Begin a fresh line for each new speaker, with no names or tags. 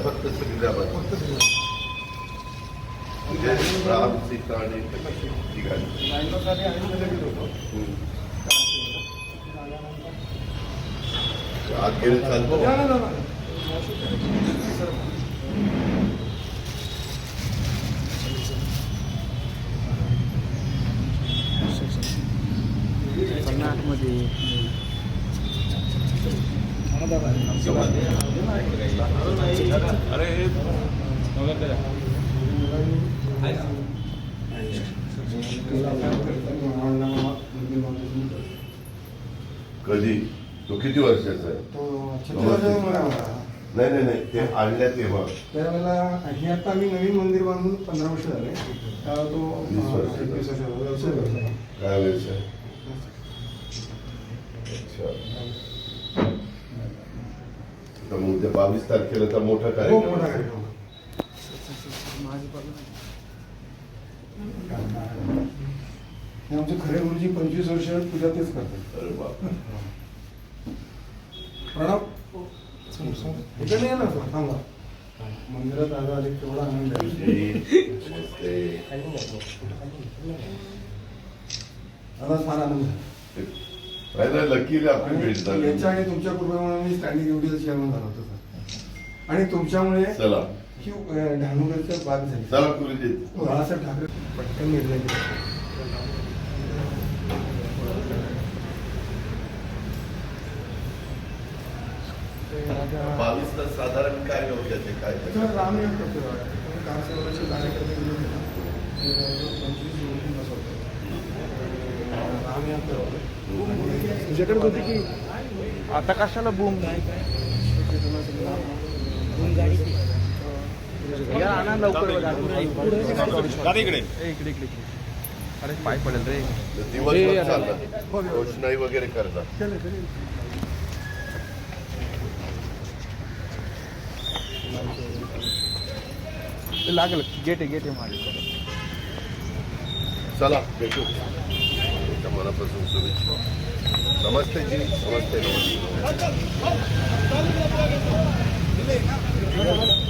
फक्त राम सीता आणि
आम्ही गेलो
आत गेले चालतो
सर,
कधी? तो किती वर्षाचा आहे. नाही नाही नाही ते आणल्या तेव्हा.
त्यावेळेला हे आता आम्ही नवीन मंदिर बांधून पंधरा वर्ष झाले. तो.
काय व्यवसाय अच्छा तर मग उद्या बावीस तारखेला तर मोठा
हो,
कार्यक्रम.
कार्यक्रम. हे आमचे खरे गुरुजी पंचवीस वर्ष पूजा तेच करतात.
अरे बाप.
प्रणव इकडे नाही ना सर थांबा. मंदिरात आला आले केवढा आनंद आहे.
नमस्ते.
फार आनंद
पहिला लकीली
याच्या तुमच्या कृपेमुळे मी स्टँडिंग युटीचा चेअरमन झालो होतो सर आणि तुमच्यामुळे
चला.
ही डहाणूकरच्या बाग झाली.
चला
बाळासाहेब ठाकरे पटकन निर्णय घेतला ते
बावीस तास साधारण काय नव्हते काय
त्याच्यावर राम बघा. त्यामुळे कारसेवकाचे कार्यकर्ते ते पंचवीस मुली बसवले.
तुझ्याकडे होती की? आता कशाला बूम या आणा लवकर
इकडे
इकडे इकडे. इकडे. अरे पाय पडेल रे.
दिवसभर चालतात. रोषणाई वगैरे करतात.
लागेल. गेट आहे गेट आहे माझ्या
चला भेटू. मनापासून शुभेच्छा नमस्ते जी नमस्ते नमस्ते